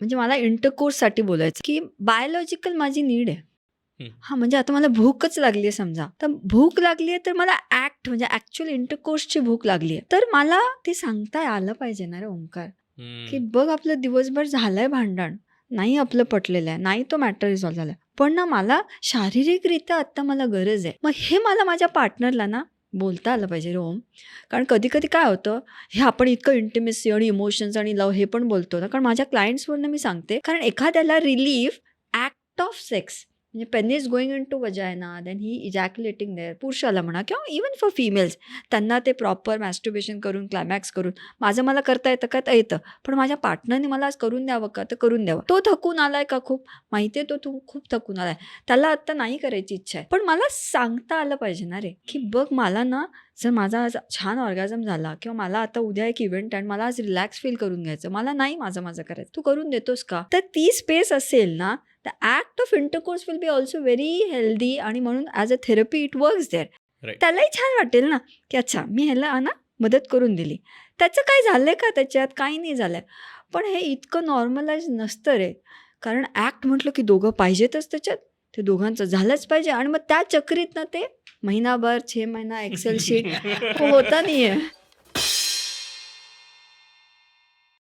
म्हणजे मला इंटरकोर्ससाठी बोलायचं. की बायोलॉजिकल माझी नीड आहे. हं. म्हणजे आता मला भूकच लागली आहे समजा. तर भूक लागली आहे तर मला ऍक्ट म्हणजे ऍक्च्युअल इंटरकोर्सची भूक लागली आहे तर मला ते सांगता आलं पाहिजे ना रे ओंकार. की. बघ आपलं दिवसभर झालंय भांडण. नाही आपलं पटलेलं आहे. नाही तो मॅटर रिझॉल्व्ह झालाय. पण ना मला शारीरिकरित्या आत्ता मला गरज आहे. मग हे मला माझ्या पार्टनरला ना बोलता आलं पाहिजे रोम कारण कधी कधी काय होतं हे आपण इतकं इंटिमेसी आणि इमोशन्स आणि लव हे पण बोलतो ना कारण माझ्या क्लायंट्सवरनं मी सांगते कारण एखाद्याला रिलीफ ॲक्ट ऑफ सेक्स म्हणजे pain is going into vagina then he ejaculating there पुरुषाला म्हणा किंवा इवन फॉर फिमेल्स त्यांना ते प्रॉपर मॅस्ट्युबेशन करून क्लायमॅक्स करून माझं मला करता येतं का? तर येतं. पण माझ्या पार्टनरने मला आज करून द्यावं का? तर करून द्यावं. तो थकून आलाय का खूप? माहिती आहे तो तू खूप थकून आलाय. त्याला आत्ता नाही करायची इच्छा आहे. पण मला सांगता आलं पाहिजे ना रे की बघ मला ना जर माझा आज छान ऑर्गॅझम झाला किंवा मला आता उद्या एक इव्हेंट आणि मला आज रिलॅक्स फील करून घ्यायचं मला नाही माझं माझं करायचं. तू करून देतोस का? तर ती स्पेस असेल ना the act of intercourse will be also very healthy आणि म्हणून as a therapy it works there. त्यालाही छान वाटेल ना? की अच्छा मी ह्याला ना मदत करून दिली. त्याचं काय झालंय का त्याच्यात? काही नाही झालंय. पण हे इतकं नॉर्मलाइज नसतं रे. कारण ॲक्ट म्हटलं की दोघं पाहिजेतच त्याच्यात. ते दोघांचं झालंच पाहिजे. आणि मग त्या चक्रीत ना ते महिनाभर छे महिना एक्सेल शीट होता नाही आहे